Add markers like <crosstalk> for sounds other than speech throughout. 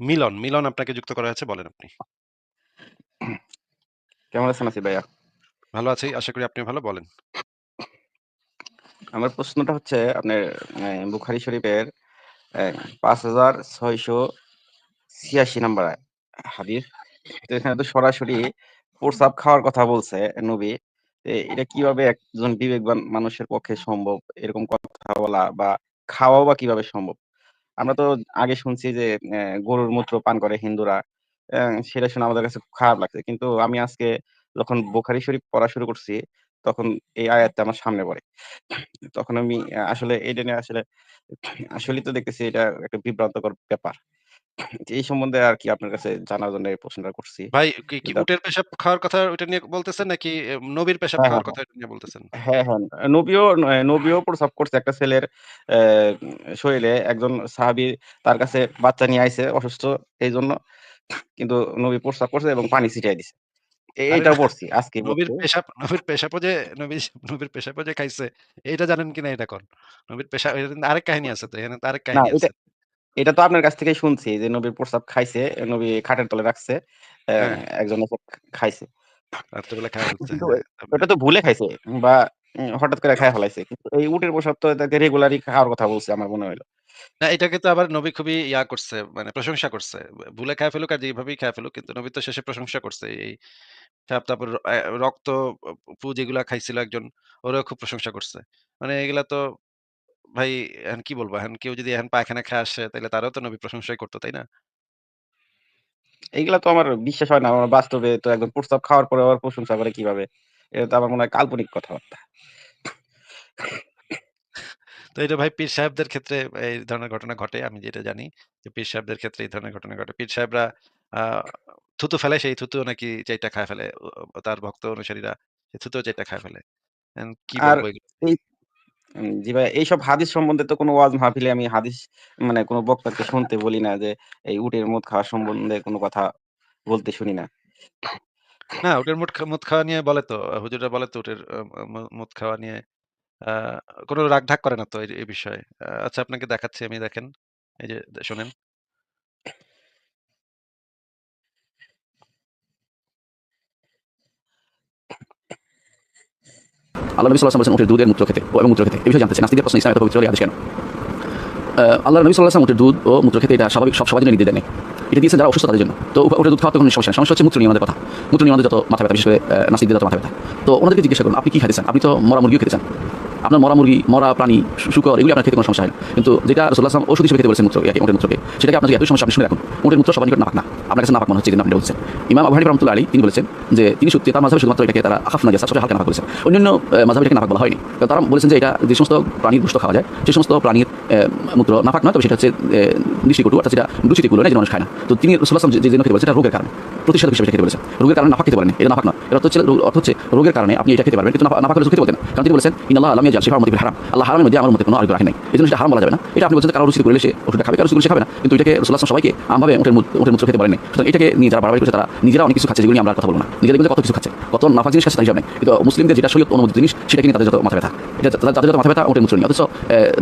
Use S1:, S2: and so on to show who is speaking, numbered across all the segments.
S1: মিলন, মিলন আপনাকে যুক্ত করা হয়েছে বলেন আপনি।
S2: কেমন আছেন আসিফ ভাইয়া?
S1: ভালো আছি। আশা করি আপনিও ভালো। বলেন।
S2: আমার প্রশ্নটা হচ্ছে আপনার অ্যা বুখারী শরীফের অ্যা ৫৬৮৬ নাম্বার হাদিস। তো এখানে তো সরাসরি প্রসাব খাওয়ার কথা বলছে নবী। এ এটা কীভাবে একজন বিবেকবান মানুষের পক্ষে সম্ভব? এরকম কথা বলা বা খাওয়াও বা কীভাবে সম্ভব? আমরা তো আগে শুনছি যে গরুর মূত্র পান করে হিন্দুরা। আহ, সেটা শুনে আমাদের কাছে খুব খারাপ লাগছে। কিন্তু আমি আজকে যখন বোখারি শরীফ পড়া শুরু করছি, তখন এই আয়াতটা আমার সামনে পড়ে। তখন আমি আসলে এটা নিয়ে আসলে আসলেই তো দেখতেছি এটা একটা বিভ্রান্তকর ব্যাপার। এই সম্বন্ধে আরকি আপনার কাছে জানার জন্য এই প্রশ্নটা করছি।
S1: ভাই কি, কি উটের পেশাব খাওয়ার কথা ওইটা নিয়ে বলতেছেন নাকি এ নবীর পেশাব
S2: হ্যাঁ, হ্যাঁ,
S1: খাওয়ার
S2: হ্যাঁ।
S1: কথা এটা নিয়ে বলতেছেন?
S2: হ্যাঁ, হ্যাঁ। নবীও অ্যা নবীও প্রসাব করছে একটা ছেলের অ্যা শরীরে একজন সাহাবী তার কাছে বাচ্চা নিয়ে আইছে অসুস্থ এইজন্য। কিন্তু নবী প্রস্রাব করছে এবং পানি ছিটায় দিছে। এ
S1: আরে
S2: পড়ছি, আজকেই
S1: নবীর
S2: পড়ছি।
S1: পেশাব নবীর পেশাবও যে নবী নবীর পেশাবও যে খাইছে এইটা জানেন কিনা এটা কন। নবীর পেশাব আরেক কাহিনী আছে তো। এখানে তো আরেক
S2: না
S1: কাহিনী
S2: এটা
S1: আছে।
S2: এটা তো আপনার কাছ থেকেই শুনছি যে নবীর প্রস্রাব খাইছে, নবী খাটের তলে রাখছে।
S1: হ্যাঁ।
S2: একজন খাইছে।
S1: খায়া।
S2: কিন্তু
S1: হ্যাঁ?
S2: ওটা তো ভুলে খাইছে বা হঠাৎ করে ফেলাইছে। কিন্তু এই উটের তো তাকে রেগুলারই খাওয়ার কথা বলছে আমার মনে হইল।
S1: না এটাকে তো আবার নবী খুবই ইয়া করছে মানে প্রশংসা করছে। ভুলে খায়া ফেলুক আর যেভাবেই খায়া ফেলুক কিন্তু নবী তো শেষে প্রশংসা করছে। এই সাপ তারপর রক্ত পু যেগুলা খাইছিল একজন ওরাও খুব প্রশংসা করছে। মানে এগুলা তো ভাই এখন কি বলব? এখন কেউ যদি এখন পায়খানা খেয়ে আসে তাইলে তারাও তো নবী প্রশংসাই করত, তাই না?
S2: এইগুলা তো আমার বিশ্বাস হয় না। আমার বাস্তবে তো একদম প্রস্রাব খাওয়ার পরে আবার প্রশংসা করে কীভাবে? এটা তো আমার মনে হয় কাল্পনিক কথাবার্তা।
S1: তো এটা ভাই পীর সাহেবদের ক্ষেত্রে এই ধরনের ঘটনা ঘটে। আমি যেটা জানি যে পীর সাহেবদের ক্ষেত্রে এই ধরনের ঘটনা ঘটে। পীর সাহেবরা আ থুতু ফেলে সেই থুতু নাকি চাইটা খায় ফেলে। ও তার ভক্ত অনুসারীরা সেই থুতুও চাইটা খায় ফেলে। এখন কি
S2: আর
S1: বলব এগুলো?
S2: এই জি ভাই, এইসব হাদিস সম্বন্ধে তো কোনো ওয়াজ মাহফিলে আমি হাদিস মানে কোনো বক্তাকে শুনতে বলি না যে এই উটের মদ খাওয়া সম্বন্ধে কোনো কথা বলতে শুনি না।
S1: না উটের মুট মুদ খাওয়া নিয়ে বলে তো হুজুরা বলে তো উটের মুদ খাওয়া নিয়ে কোনো রাগ-ঢাক করে না তো এই বিষয়ে। আচ্ছা আপনাকে দেখাচ্ছি আমি দেখেন। এই যে শোনেন।
S3: আল্লাহ নবী সাল্লাহ ওয়াসাল্লাম দুধের মূত্র খেতে ও এবং মূত্র খেতে। এই বিষয়ে জানতে চাই। প্রশ্ন পবিত্র আদেশ কেন? আল্লাহ নবী সাল্লাহ উঠের দুধ ও মূত্র খেতে এটা স্বাভাবিক, সব সবাই জন্য নির্দেশ দেয়। এটা যারা অসুস্থ, তাদের জন্য। তো উটের দুধ খাওয়াতে কোনো সমস্যা। সমস্যা হচ্ছে মূত্র নিয়ে আমাদের কথা। মূত্র নিয়ে আমাদের যত মাথা ব্যথা, বিশেষ করে যত মাথা ব্যথা। তো ওনাদেরকে জিজ্ঞাসা করুন, আপনি কি খেতে চান? আপনি তো মরা মুরগিও খেতে চান। আপনার মরা মুরগি, মরা প্রাণী, শুকর এগুলি আপনার খেতে কোনো সমস্যা হয় কিন্তু যেটা রসুল্লাহ আসলাম ওষুধ হিসেবে খেতে বলেছেন উটের মূত্রকে। সেটাকে আপনার এতই সমস্যা আপনি শুনে রাখুন। ওটের মূত্র সবার নিকট না। আপনার কাছে নাপাক মনে হচ্ছে যে আপনি বলছেন। ইমাম আবু হানিফা আলী তিনি বলেছেন যে তিনি সত্যি তার মাঝে শুধুমাত্র এটাকে তারা আফ নাজাসা সবচেয়ে হালকা না বলেছেন। অন্যান্য মাঝে এটাকে নাপাক বলা হয়নি। তারা বলেছেন যে এটা যে সমস্ত প্রাণীর দুষ্ট খাওয়া যায় সেই সমস্ত প্রাণীর মূত্র নাপাক নয় তবে সেটা হচ্ছে দৃষ্টিকটু অর্থাৎ সেটা রুচিতে কুলো না যেটা মানুষ খায় না। তো তিনি ওয়াসাল্লাম যে জন্য খেতে বলেছেন এটা রোগের কারণে। প্রতিষেধক হিসেবে খেতে বলেছেন। রোগের কারণে নাপাক খেতে পারেন এটা নাপাক নয়। এর অর্থ হচ্ছে অর্থ হচ্ছে রোগের কারণে আপনি এটা খেতে পারবেন কিন্তু নাপাক হলে খেতে বলতেন। কারণ তিনি বলেছেন ইন্নাল্লাহ লাম ইয়াজআল শিফা'আল উম্মতি হারাম। আল্লাহ হারামের মধ্যে আমার উম্মতের কোনো আরোগ্য রাখেন নাই। এজন্য সেটা হারাম বলা যাবে না। এটা আপনি বলছেন যে কারও রুচি করলে সে ওষুধটা খাবে, কারও রুচি খাবে না। কিন্তু এটাকে ওয়াসাল্লাম সবাইকে আমভাবে উটের মূত মূত্র খেতে নাই। সুতরাং এটাকে নিয়ে যারা বাড়াবাড়ি করছে তারা নিজেরা অনেক কিছু খাচ্ছে যেগুলো নিয়ে আমরা কথা বলব না। নিজেরা দেখবেন যে কত কিছু খাচ্ছে। কত নাপাক জিনিস খাচ্ছে তার হিসাব। কিন্তু মুসলিমদের যেটা শরীয়ত অনুমোদিত জিনিস সেটাকে নিয়ে তাদের যত মাথা ব্যথা। এটা তাদের যত মাথা ব্যথা উটের মূত্র নিয়ে। অথচ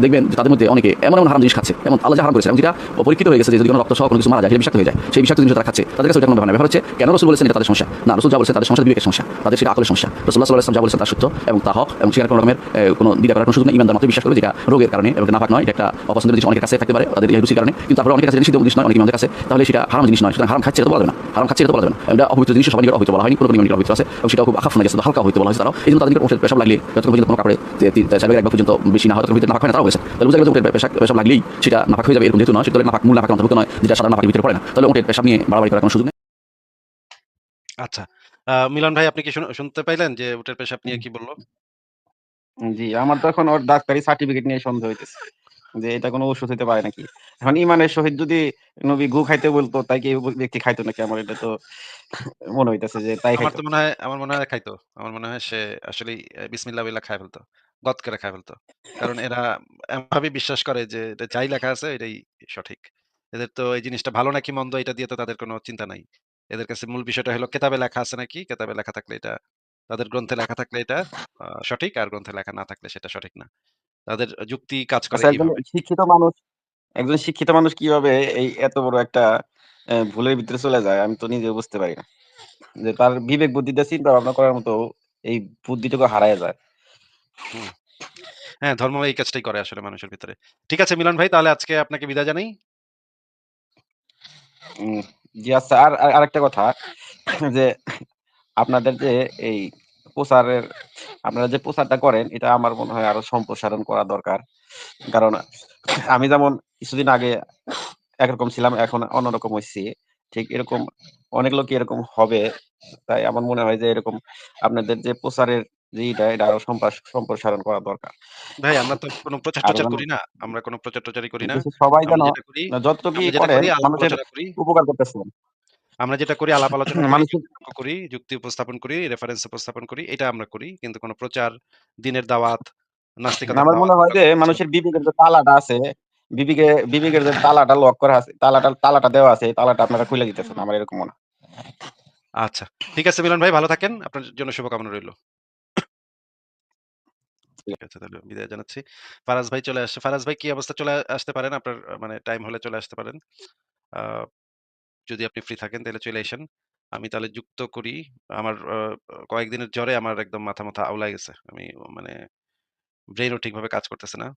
S3: দেখবেন তাদের মধ্যে অনেকে এমন এমন হারাম জিনিস খাচ্ছে। এমন আল্লাহ হারাম করেছেন এবং যেটা পরীক্ষিত হয়ে গেছে যদি কোনো রক্ত সহ কোনো কিছু মারা যায় সেটা বিষাক্ত হয়ে যায়। সেই বিষাক্ত জিনিস তারা খাচ্ছে। তাদের কাছে ওটা কোনো ব্যাপার না। হচ্ছে কেন রাসূল বলেছেন এটা তাদের সমস্যা। না রাসূল যা বলেছেন তাদের সমস্যা বিবেকের সমস্যা। তাদের সেটা আকলের সমস্যা। রাসূলুল্লাহ সাল্লাল্লাহু আলাইহি যা বলেছেন তা সত্য এবং তা হক এবং সেখানে কোনো রকমের কোনো দ্বিধা করার কোনো সুযোগ নেই। ঈমানদার মাত্রই বিশ্বাস করবে যেটা রোগের কারণে এবং নাপাক নয়। একটা অপছন্দের জিনিস অনেকের কাছে থাকতে পারে তাদের এই রুচির কারণে। কিন্তু তারপরে অনেকের কাছে জিনিস নয়, অনেক ইমামদের কাছে তাহলে সেটা হারাম জিনিস নয়। সুতরাং হারাম খাচ্ছে এটা বলা যাবে না। হারাম খাচ্ছে এটা বলা যাবে না। এটা অপবিত্র জিনিস সবাই অপবিত্র বলা হয়নি। কোনো নিকট অপবিত্র আছে এবং সেটাও খুব আখাফ নাজাস হালকা হইতে বলা হয়েছে তারাও। এইজন্য তাদের নিকট পেশাব লাগলে যতক্ষণ পর্যন্ত কোনো কাপড়ে চার ভাগের পর্যন্ত বেশি না হয় ততক্ষণ ভিতরে নাপাক হয় না তারাও বলেছেন। তাহলে বুঝা গেল যে উটের পেশাব লাগলেই সেটা নাপাক হয়ে যাবে এরকম যেহেতু নয় সেটা নাপাক মূল নাপাকের অন্তর্ভুক্ত নয় যেটা সাধারণ নাপাকের ভিতরে পড়ে না। তাহলে উটের পেশাব নিয়ে বাড়াবাড়ি করার কোনো সুযোগ নেই।
S1: আচ্ছা। মিলন ভাই আপনি কি শুনতে পাইলেন যে উটের পেশাব নিয়ে কি বলল?
S2: জি, আমার তো এখন ওর ডাক্তারি সার্টিফিকেট নিয়ে সন্দেহ হইতেছে। যে এটা কোনো ওষুধ হইতে পারে নাকি? এখন ইমানের সহিত যদি নবী গু খাইতে বলতো তাই কি ব্যক্তি খাইতো নাকি? আমার এটা তো মনে হইতেছে যে তাই
S1: আমার তো মনে হয় আমার মনে হয় খাইতো। আমার মনে হয় সে আসলে বিসমিল্লাহ বইলা খায় ফেলতো। গত করে খায় ফেলতো। কারণ এরা এমনভাবে বিশ্বাস করে যে এটা যাই লেখা আছে এটাই সঠিক। এদের তো এই জিনিসটা ভালো নাকি মন্দ এটা দিয়ে তো তাদের কোনো চিন্তা নাই। এদের কাছে মূল বিষয়টা হলো কেতাবে লেখা আছে নাকি? কেতাবে লেখা থাকলে এটা তাদের গ্রন্থে লেখা থাকলে এটা সঠিক আর গ্রন্থে লেখা না থাকলে সেটা সঠিক না। তাদের যুক্তি কাজ করে
S2: আচ্ছা একজন শিক্ষিত মানুষ একজন শিক্ষিত মানুষ কীভাবে এই এত বড় একটা ভুলের ভিতরে চলে যায় আমি তো নিজে বুঝতে পারি না। যে তার বিবেক বুদ্ধিতে চিন্তা ভাবনা করার মতো এই বুদ্ধিটুকু হারায় যায়।
S1: হ্যাঁ, ধর্ম এই কাজটাই করে আসলে মানুষের ভিতরে। ঠিক আছে মিলন ভাই তাহলে আজকে আপনাকে বিদায় জানাই।
S2: আচ্ছা আর আর আরেকটা কথা <laughs> যে আপনাদের যে এই প্রচারের আপনারা যে প্রচারটা করেন এটা আমার মনে হয় আরও সম্প্রসারণ করা দরকার। কারণ আমি যেমন কিছুদিন আগে একরকম ছিলাম এখন অন্যরকম হইছি। ঠিক এরকম অনেক লোকই এরকম হবে। তাই আমার মনে হয় যে এরকম আপনাদের যে প্রচারের এটা আরও সম্প্রসারণ করা দরকার।
S1: ভাই আমরা তো কোনো
S2: আরও
S1: প্রচার-টচার
S2: যেন
S1: করি না। আমরা কোনো প্রচার-টচারই করি না।
S2: দেশের সবাই যেন
S1: আমরা যেটা করি
S2: যতটুকুই
S1: আমরা যেটা
S2: করেন
S1: করি আলাপ
S2: মানুষের
S1: আলোচনা করি।
S2: উপকার করতেছেন।
S1: আমরা যেটা করি আলাপ আলোচনা করি,
S2: মানুষের
S1: যুক্তিতর্ক করি, যুক্তি উপস্থাপন করি, রেফারেন্স উপস্থাপন করি। এটা আমরা করি। কিন্তু কোনো প্রচার, দিনের দাওয়াত, নাস্তিকতার
S2: আমার মনে হয় যে মানুষের বিবেকের যে তালাটা আছে, বিবেকে বিবেকের যে তালাটা লক করা আছে, তালাটা তালাটা দেওয়া আছে, এই তালাটা আপনারা খুইলা দিতেছেন। আমার এরকম মনে হয়।
S1: আচ্ছা। ঠিক আছে মিলন ভাই ভালো থাকেন। আপনার জন্য শুভকামনা রইল। ঠিক আছে তাহলে বিদায় জানাচ্ছি। ফারাজ ভাই চলে আসছে। ফারাজ ভাই কি অবস্থা চলে আসতে পারেন। আপনার মানে টাইম হলে চলে আসতে পারেন। যদি আপনি ফ্রি থাকেন তাহলে চলে আইসেন। আমি তাহলে যুক্ত করি। আমার কয়েকদিনের জ্বরে আমার একদম মাথা-মাথা আউলায় গেছে। আমি মানে ব্রেইনও ঠিকভাবে কাজ করতেছে না।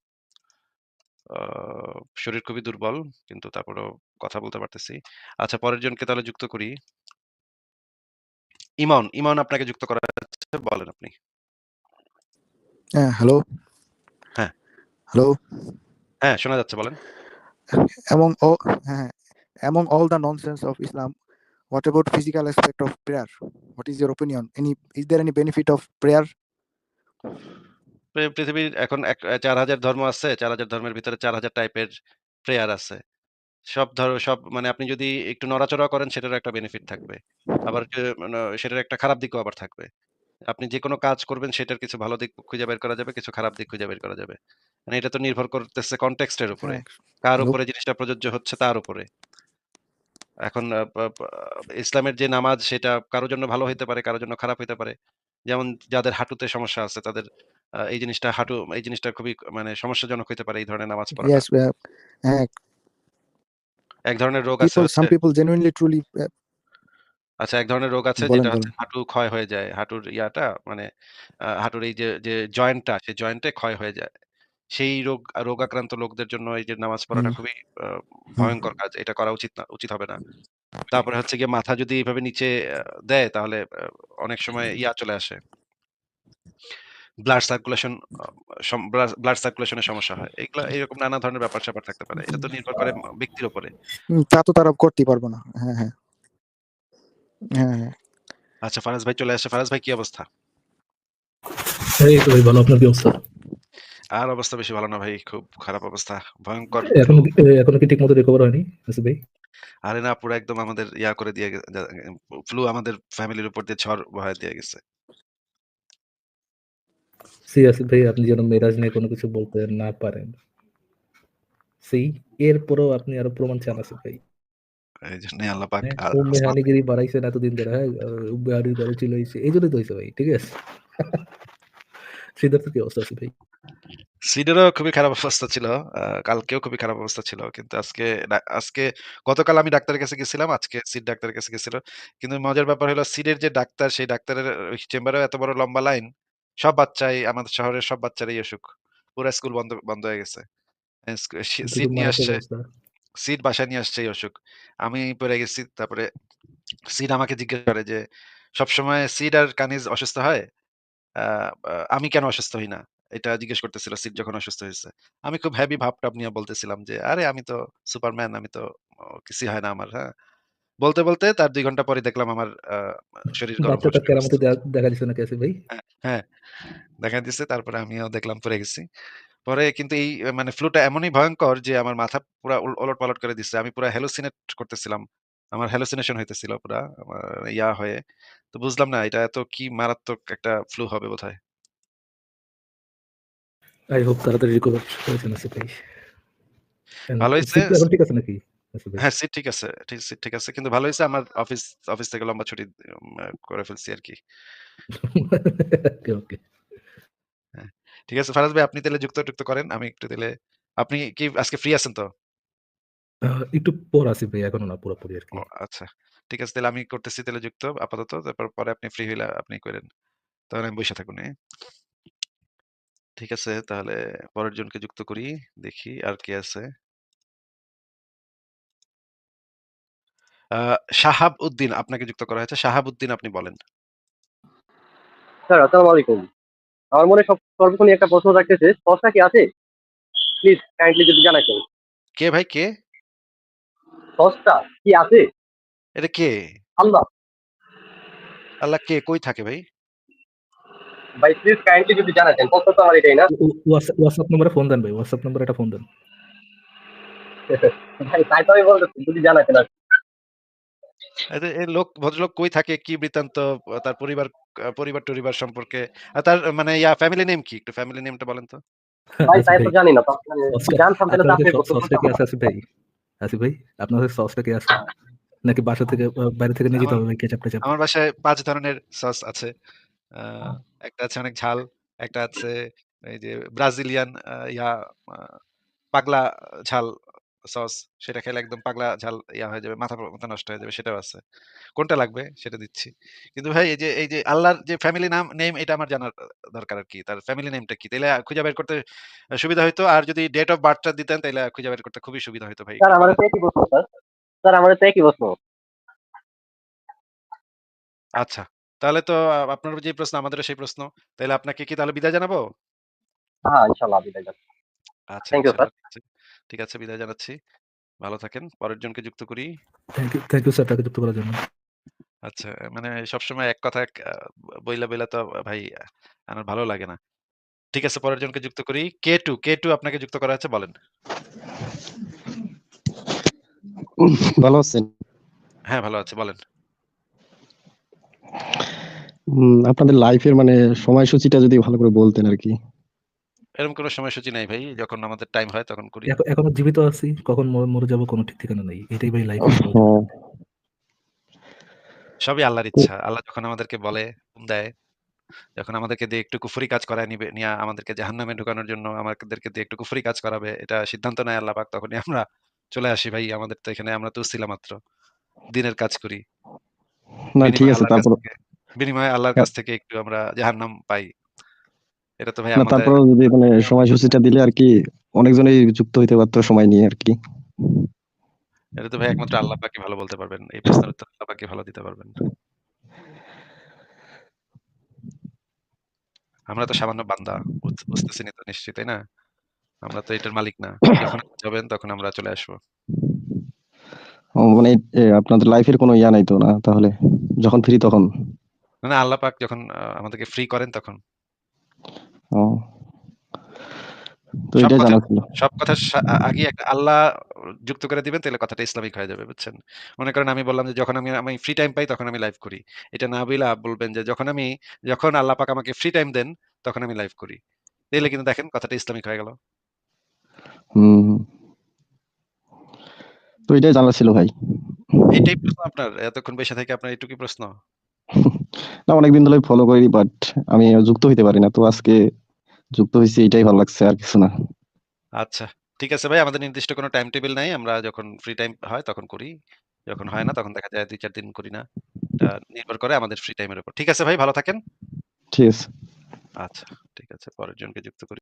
S1: শরীর খুবই দুর্বল। কিন্তু তারপরেও কথা বলতে পারতেছি। আচ্ছা পরের জনকে তাহলে যুক্ত করি। ইমন, ইমন আপনাকে যুক্ত করা। বলেন আপনি।
S4: হ্যাঁ, হ্যালো।
S1: হ্যাঁ।
S4: হ্যালো।
S1: হ্যাঁ, শোনা যাচ্ছে বলেন।
S4: Among all হ্যাঁ, among all the nonsense of Islam, what about physical aspect of prayer? What is your opinion? Any is there any benefit of prayer?
S1: পৃথিবীর এখন এক ৪০০০ ধর্ম আছে। ৪০০০ ধর্মের ভিতরে ৪০০০ টাইপের প্রেয়ার আছে। সব ধর সব মানে আপনি যদি একটু নড়াচড়া করেন সেটার একটা বেনিফিট থাকবে। আবার মানে সেটার একটা খারাপ দিকও আবার থাকবে। আপনি যেকোনো কাজ করবেন সেটার কিছু ভালো দিক খুঁজে বের করা যাবে, কিছু খারাপ দিক খুঁজে বের করা যাবে। মানে এটা তো নির্ভর করতেছে কনটেক্সট এর উপরে।
S4: হ্যাঁ,
S1: কার উপরে জিনিসটা প্রযোজ্য হচ্ছে তার উপরে। এখন ইসলামের যে নামাজ সেটা কারোর জন্য ভালো হইতে পারে, কারোর জন্য খারাপ হইতে পারে। যেমন যাদের হাঁটুতে সমস্যা আছে তাদের এই জিনিসটা হাঁটু এই জিনিসটা খুবই মানে সমস্যাজনক হইতে পারে এই ধরনের নামাজ
S4: uh, হ্যাঁ,
S1: এক ধরনের রোগ আছে
S4: people genuinely truly uh,
S1: আচ্ছা এক ধরনের রোগ আছে
S4: বলেন,
S1: যেটা হচ্ছে হাঁটু ক্ষয় হয়ে যায়। হাঁটুর ইয়াটা মানে আ হাঁটুর এই যে, যে জয়েন্টটা সেই জয়েন্টে ক্ষয় হয়ে যায়। সেই রোগ রোগাক্রান্ত লোকদের জন্য এই যে নামাজ পড়াটা
S4: হুম।
S1: খুবই আ
S4: হুম।
S1: ভয়ংকর কাজ। এটা করা উচিত না উচিত হবে না। তারপরে হচ্ছে গিয়ে মাথা যদি এভাবে নিচে আ দেয় তাহলে আ অনেক সময় ইয়া চলে আসে। ব্লাড সার্কুলেশন আ সম ব্লাড ব্লাড সার্কুলেশন এর সমস্যা হয়। এগুলা এরকম নানা ধরনের ব্যাপার-স্যাপার থাকতে পারে। এটা তো নির্ভর করে ব্যক্তির উপরে।
S4: তা তো তারা করতেই পারবে না। হ্যাঁ, হ্যাঁ। হ্যাঁ, হ্যাঁ।
S1: আচ্ছা ফারাজ ভাই চলে আসছে। ফারাজ ভাই কি অবস্থা?
S5: এই তো ভাই ভালো। আপনার কি অবস্থা?
S1: আর অবস্থা বেশি ভালো না ভাই। খুব খারাপ অবস্থা। ভয়ংকর
S5: এখনও
S1: ফ্লু।
S5: কি এ এখনও কি ঠিকমতো রিকভার হয়নি আসিফ ভাই?
S1: আরে না পুরা একদম আমাদের ইয়া করে দিয়ে ফ্লু আমাদের ফ্যামিলির উপর দিয়ে ঝড় বহায় দিয়ে গেছে।
S5: সি আসিফ ভাই আপনি যেন মেরাজ নিয়ে কোনো কিছু বলতে না পারেন। সি এরপরেও আপনি আরও প্রমাণ চান আসিফ ভাই।
S1: এইজন্যই আল্লাহ পাক
S5: হ্যাঁ, বাড়াইছেন এতদিন ধরে হ্যাঁ, আ ঘরে ছিল হইছে। এইজন্যই তো হইছে ভাই। ঠিক আছে? <laughs> সিদ্ধার্থের কি অবস্থা আসিফ ভাই?
S1: সিডেরও খুবই খারাপ অবস্থা ছিল। কালকেও খুবই খারাপ অবস্থা ছিল। কিন্তু আজকে আজকে গতকাল আমি ডাক্তারের কাছে গেছিলাম। আজকে সিড ডাক্তারের কাছে গেছিল। কিন্তু মজার ব্যাপার হলো সিডের যে ডাক্তার সেই ডাক্তারের ওই চেম্বারেও এত বড় লম্বা লাইন। সব বাচ্চাই আমাদের শহরের সব বাচ্চারাই অসুখ। পুরা স্কুল বন্ধ বন্ধ হয়ে গেছে। এ স্ক সি
S5: এটা
S1: সিট নিয়ে আসছে। সিড বাসায় নিয়ে আসছে এই অসুখ। আমি পড়ে গেছি। তারপরে সিড আমাকে জিজ্ঞেস করে যে, "সবসময় সিড আর কানিজ অসুস্থ হয়? আমি কেন অসুস্থ হই না?" এটা জিজ্ঞেস করতেছিল সিড যখন অসুস্থ হইছে। আমি খুব হেভি ভাব-টাব নিয়ে বলতেছিলাম যে, "আরে আমি তো সুপারম্যান, আমি তো অ কিছুই হয় না আমার।" হ্যাঁ? বলতে, বলতে তার দুই ঘণ্টা পরে দেখলাম আমার শরীর
S5: দেখা ভাই?
S1: হ্যাঁ, হ্যাঁ। দেখা দিছে তারপরে আমিও দেখলাম পরে গেছি। পরে কিন্তু এই মানে ফ্লুটা এমনই ভয়ংকর যে আমার মাথা পুরা উল ওলটপালট করে দিছে। আমি পুরা হ্যালুসিনেট করতেছিলাম। আমার হ্যালুসিনেশন হইতেছিল পুরা আমার ইয়া হয়ে। তো বুঝলাম না এটা এত কি মারাত্মক একটা ফ্লু হবে বোধহয়।
S5: আই হোপ তাড়াতাড়ি রিকভার হয়েছেন আসিফ ভাই।
S1: ভালো
S5: সিড এখন ঠিক আছে নাকি
S1: হ্যাঁ, সিট ঠিক আছে। ঠিক সিট ঠিক আছে। কিন্তু ভালো হয়েছে আমার অফিস অফিস থেকে লম্বা ছুটি করে ফেলছি আরকি।
S5: ওকে, ওকে।
S1: ঠিক আছে ফারাজ ভাই আপনি তাহলে যুক্ত-টুক্ত করেন। আমি একটু তাইলে আপনি কি আজকে ফ্রি আছেন তো?
S5: একটু পর আসি ভাই এখনও না পুরোপুরি আরকি।
S1: ও আচ্ছা। ঠিক আছে তাহলে আমি করতেছি তাহলে যুক্ত আপাতত। তারপর পরে আপনি ফ্রি হইলে আপনি কইরেন। তখন আমি বইসা থাকুন, হ্যাঁ? ঠিক আছে তাহলে পরের জনকে যুক্ত করি। দেখি আর কে আছে? শাহাব উদ্দিন আপনাকে যুক্ত করা হয়েছে। শাহাব উদ্দিন আপনি বলেন।
S6: স্যার আসসালামু আলাইকুম। আমার মনে সব সর্বক্ষণই একটা প্রশ্ন রাখতেছে স্রষ্টা কি আছে? প্লিজ কাইন্ডলি যদি জানাইতেন।
S1: কে ভাই কে?
S6: স্রষ্টা কি আছে?
S1: এটা কে?
S6: আল্লাহ।
S1: আল্লাহ কে? কই থাকে ভাই?
S6: ভাই প্লিজ কাইন্ডলি যদি জানাইতেন। প্রশ্ন তো আমার এটাই না।
S5: হোয়াটসঅ্যাপ নম্বরে ফোন দেন ভাই। হোয়াটসঅ্যাপ নম্বরে একটা ফোন দেন। <laughs>
S6: ভাই তাই তো আমি বলতেছি যদি জানাইতেন আরকি।
S1: এই লোক ভদ্রলোক কই থাকে? কি বৃত্তান্ত? তার পরিবার পরিবার-টরিবার সম্পর্কে তার মানে ইয়া ফ্যামিলি নেম কি? একটু ফ্যামিলি নেমটা বলেন তো?
S6: ভাই তাই
S5: ভাই,
S6: তো জানি না।
S5: সসটা
S6: জানতাম তাহলে আপনি
S5: সসটা কি আছে ভাই? আসিফ ভাই, আপনার সসটা কি আছে? নাকি বাসা থেকে বাইরে থেকে নিয়ে যেতে
S1: আমার
S5: হবে কেচাপ-টেচাপ?
S1: আমার বাসায় ৫ ধরনের সস আছে। একটা আছে অনেক ঝাল, একটা আছে এই যে ব্রাজিলিয়ান ইয়া পাগলা ঝাল সস। সেটা খেলে একদম পাগলা ঝাল ইয়া হয়ে যাবে, মাথা মাথা নষ্ট হয়ে যাবে সেটাও আছে। কোনটা লাগবে সেটা দিচ্ছি। কিন্তু ভাই এই যে এই যে আল্লাহর যে ফ্যামিলি নাম নেম এটা আমার জানার দরকার আরকি। তার ফ্যামিলি নেমটা কি? তাইলে খুঁজে বের করতে সুবিধা হইতো। আর যদি ডেট অফ বার্থ টা দিতেন তাইলে খুঁজে বের করতে খুবই সুবিধা হইতো ভাই।
S6: স্যার আমারও তো একই প্রশ্ন স্যার। স্যার আমারও তো একই প্রশ্ন।
S1: আচ্ছা। তাহলে তো আ আপনারও যে প্রশ্ন আমাদেরও সেই প্রশ্ন। তাইলে আপনাকে কি তাহলে বিদায় জানাব?
S6: হ্যাঁ, ইনশাআল্লাহ বিদায় যান।
S1: আচ্ছা
S6: থ্যাংক ইউ স্যার।
S1: ঠিক আছে। ঠিক আছে বিদায় জানাচ্ছি। ভালো থাকেন। পরের জনকে যুক্ত করি।
S5: Thank you thank you sir তাকে যুক্ত করার জন্য।
S1: আচ্ছা মানে সবসময় এক কথা এক আ বইলা, বইলা তো ভাই আমার ভালো লাগে না। ঠিক আছে পরের জনকে যুক্ত করি। K2, K2 আপনাকে যুক্ত করা হয়েছে বলেন।
S7: ভালো আছেন?
S1: হ্যাঁ, ভালো আছি বলেন।
S7: উম আপনাদের লাইফের মানে সময়সূচিটা যদি ভালো করে বলতেন আরকি।
S1: এরকম কোনো সময়সূচি নাই ভাই। যখন আমাদের টাইম হয় তখন করি।
S5: এখ এখনও জীবিত আছি। কখন মরে যাব কোনো ঠিক ঠিকানা নেই। এটাই ভাই সহজ।
S7: হ্যাঁ।
S1: সবই আল্লাহর ইচ্ছা। আল্লাহ যখন আমাদেরকে বলে, দেয়, যখন আমাদেরকে দিয়ে একটু কুফরি কাজ করায় নিবে নিয়া আমাদেরকে জাহান্নামে ঢুকানোর জন্য আমাদেরকে দিয়ে একটু কুফরি কাজ করাবে, এটা সিদ্ধান্ত নেয় আল্লাহ পাক তখনই আমরা চলে আসি ভাই। আমাদের তো এখানে আমরা তো ছিলাম মাত্র। দিনের কাজ করি।
S7: না ঠিক
S1: বিনিময়ে
S7: আছে
S1: আল্লাহর
S7: তারপর
S1: বিনিময়ে আল্লাহর কাছ থেকে একটু আমরা জাহান্নাম পাই। এটা তো ভাই আমাদের
S7: যদি মানে সময়সূচিটা দিলে আরকি অনেকজনেই যুক্ত হইতে পারতো সময় নিয়ে আরকি।
S1: এটা তো ভাই একমাত্র আল্লাহ পাকই ভালো বলতে পারবেন। এই প্রশ্নের উত্তর আল্লাহ পাকই ভালো দিতে পারবেন। আমরা তো সামান্য বান্দা। বুঝ বুঝতেছেনই তো নিশ্চয়ই, তাই না? আমরা তো এটার মালিক না। যখন যাবেন তখন আমরা চলে আসব।
S7: মানে আপনাদের লাইফের কোনো ইয়া নাই তো না তাহলে? যখন ফ্রি তখন?
S1: না, না আল্লাহ পাক যখন আমাদেরকে ফ্রি করেন তখন।
S7: তো
S1: সব কথা
S7: জানা ছিল।
S1: সব কথার আগে একটা আল্লাহ যুক্ত করে দিবেন তাইলে কথাটা ইসলামিক হয়ে যাবে, বুঝছেন? মনে করেন আমি বললাম যে যখন আমি আমি ফ্রি টাইম পাই তখন আমি লাইভ করি। এটা না বইলা বলবেন যে যখন আমি যখন আল্লাহ পাক আমাকে ফ্রি টাইম দেন তখন আমি লাইভ করি। তাইলে কিন্তু দেখেন কথাটা ইসলামিক হয়ে গেল।
S7: হুম। তো এটাই জানার ছিল ভাই।
S1: এইটাই প্রশ্ন আপনার? এতক্ষণ বইসা থেকে আপনার এইটুকুই প্রশ্ন? <laughs>
S7: না অনেকদিন ধরে ফলো করি বাট আমি যুক্ত হইতে পারি না। তো আজকে যুক্ত হয়েছি এটাই ভালো লাগছে আর কিছু না।
S1: আচ্ছা। ঠিক আছে ভাই আমাদের নির্দিষ্ট কোনো টাইম টেবিল নাই। আমরা যখন ফ্রি টাইম হয় তখন করি। যখন হয় না তখন দেখা যায় ২-৪ দিন করি না। নির্ভর করে আমাদের ফ্রি টাইমের উপর। ঠিক আছে ভাই ভালো থাকেন।
S7: ঠিক আছে।
S1: আচ্ছা, ঠিক আছে। পরের জনকে যুক্ত করি।